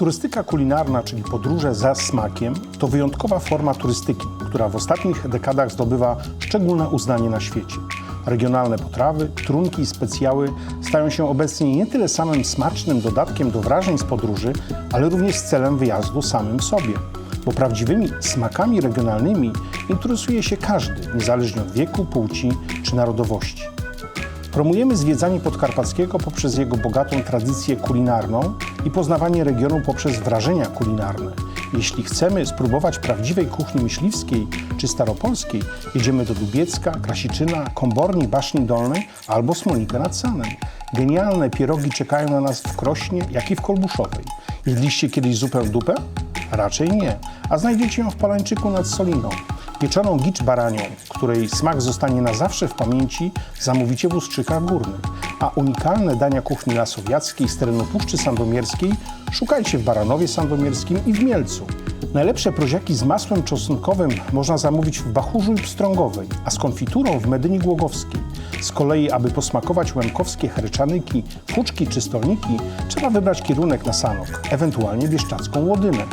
Turystyka kulinarna, czyli podróże za smakiem, to wyjątkowa forma turystyki, która w ostatnich dekadach zdobywa szczególne uznanie na świecie. Regionalne potrawy, trunki i specjały stają się obecnie nie tyle samym smacznym dodatkiem do wrażeń z podróży, ale również celem wyjazdu samym sobie. Bo prawdziwymi smakami regionalnymi interesuje się każdy, niezależnie od wieku, płci czy narodowości. Promujemy zwiedzanie Podkarpackiego poprzez jego bogatą tradycję kulinarną i poznawanie regionu poprzez wrażenia kulinarne. Jeśli chcemy spróbować prawdziwej kuchni myśliwskiej czy staropolskiej, jedziemy do Dubiecka, Krasiczyna, Komborni, Baszni Dolnej albo Smolnika nad Sanem. Genialne pierogi czekają na nas w Krośnie, jak i w Kolbuszowej. Jedliście kiedyś zupę dupę? Raczej nie, a znajdziecie ją w Palańczyku nad Soliną. Pieczoną gicz baranią, której smak zostanie na zawsze w pamięci, zamówicie w Ustrzykach Górnych, a unikalne dania kuchni lasowiackiej z terenu Puszczy Sandomierskiej szukajcie w Baranowie Sandomierskim i w Mielcu. Najlepsze proziaki z masłem czosnkowym można zamówić w Bachurzu i Pstrągowej, a z konfiturą w Medyni Głogowskiej. Z kolei, aby posmakować łemkowskie herczanyki, fuczki czy stolniki, trzeba wybrać kierunek na Sanok, ewentualnie Bieszczacką Łodynę.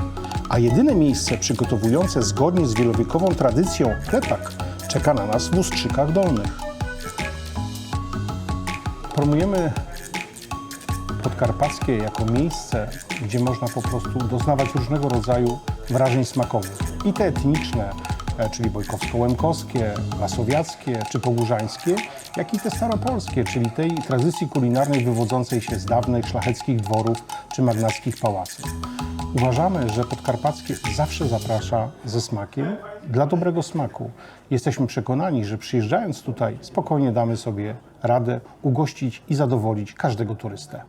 A jedyne miejsce przygotowujące zgodnie z wielowiekową tradycją klepak czeka na nas w Ustrzykach Dolnych. Promujemy Podkarpackie jako miejsce, gdzie można po prostu doznawać różnego rodzaju wrażeń smakowych. I te etniczne, e, czyli bojkowsko-łemkowskie, lasowiackie czy pogórzańskie, jak i te staropolskie, czyli tej tradycji kulinarnej wywodzącej się z dawnych szlacheckich dworów czy magnackich pałaców. Uważamy, że Podkarpackie zawsze zaprasza ze smakiem dla dobrego smaku. Jesteśmy przekonani, że przyjeżdżając tutaj spokojnie damy sobie radę ugościć i zadowolić każdego turystę.